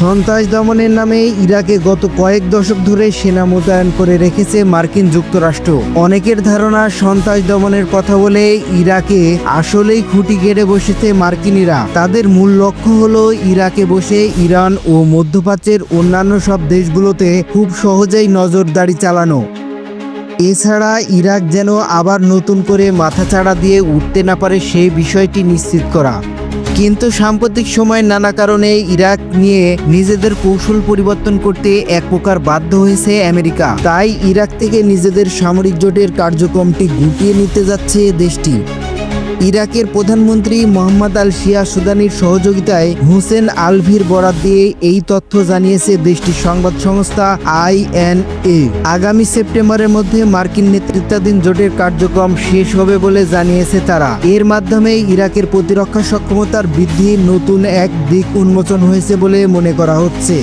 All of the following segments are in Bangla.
সন্ত্রাস দমনের নামে ইরাকে গত কয়েক দশক ধরে সেনা মোতায়েন করে রেখেছে মার্কিন যুক্তরাষ্ট্র। অনেকের ধারণা সন্ত্রাস দমনের কথা বলে ইরাকে আসলেই খুঁটি গেড়ে বসেছে মার্কিনিরা। তাদের মূল লক্ষ্য হলো ইরাকে বসে ইরান ও মধ্যপ্রাচ্যের অন্যান্য সব দেশগুলোতে খুব সহজেই নজরদারি চালানো। এছাড়া ইরাক যেন আবার নতুন করে মাথাচাড়া দিয়ে উঠতে না পারে সেই বিষয়টি নিশ্চিত করা। কিন্তু সাম্প্রতিক সময়ে নানা কারণে ইরাক নিয়ে নিজেদের কৌশল পরিবর্তন করতে এক প্রকার বাধ্য হয়েছে আমেরিকা। তাই ইরাক থেকে নিজেদের সামরিক জোটের কার্যক্রমটি গুটিয়ে নিতে যাচ্ছে দেশটি। ইরাকের প্রধানমন্ত্রী মোহাম্মদ আল শিয়া সুদানির সহযোগিতায় হুসেন আলভির বরাত দিয়ে এই তথ্য জানিয়েছে দেশটির সংবাদ সংস্থা আইএনএ আগামী সেপ্টেম্বরের মধ্যে মার্কিন নেতৃত্বাধীন জোটের কার্যক্রম শেষ হবে বলে জানিয়েছে তারা। এর মাধ্যমে ইরাকের প্রতিরক্ষা সক্ষমতার বৃদ্ধির নতুন এক দিক উন্মোচন হয়েছে বলে মনে করা হচ্ছে।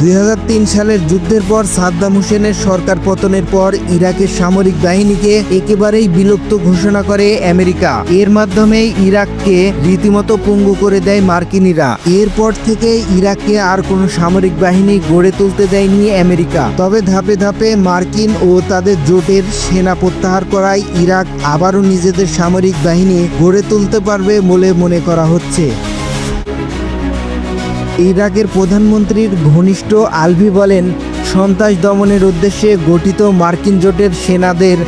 দুই হাজার তিন সালের যুদ্ধের পর সাদ্দাম হোসেনের সরকার পতনের পর ইরাকের সামরিক বাহিনীকে একেবারেই বিলুপ্ত ঘোষণা করে আমেরিকা। এর মাধ্যমে ইরাককে রীতিমতো পঙ্গু করে দেয় মার্কিনিরা। এরপর থেকে ইরাককে আর কোনো সামরিক বাহিনী গড়ে তুলতে দেয়নি আমেরিকা। তবে ধাপে ধাপে মার্কিন ও তাদের জোটের সেনা প্রত্যাহার করায় ইরাক আবারও নিজেদের সামরিক বাহিনী গড়ে তুলতে পারবে বলে মনে করা হচ্ছে। ইরাকের প্রধানমন্ত্রীর ঘনিষ্ঠ আলভি বলেন সন্ত্রাস দমনের উদ্দেশ্যে গঠিত মার্কিন জোটের সেনাদের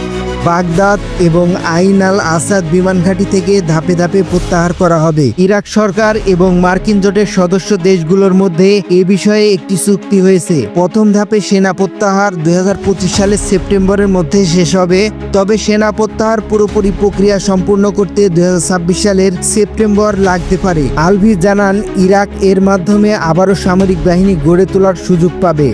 বাগদাদ এবং আইন আল আসাদ বিমান ঘাঁটি থেকে ধাপে ধাপে প্রত্যাহার করা হবে। ইরাক সরকার এবং মার্কিন জোটের সদস্য দেশগুলোর মধ্যে এ বিষয়ে একটি চুক্তি হয়েছে। প্রথম ধাপে সেনা প্রত্যাহার দুই হাজার পঁচিশ সালের সেপ্টেম্বরের মধ্যে শেষ হবে। তবে সেনা প্রত্যাহার পুরোপুরি প্রক্রিয়া সম্পূর্ণ করতে দুই হাজার ছাব্বিশ সালের সেপ্টেম্বর লাগতে পারে। আলভি জানান, ইরাক এর মাধ্যমে আবারও সামরিক বাহিনী গড়ে তোলার সুযোগ পাবে।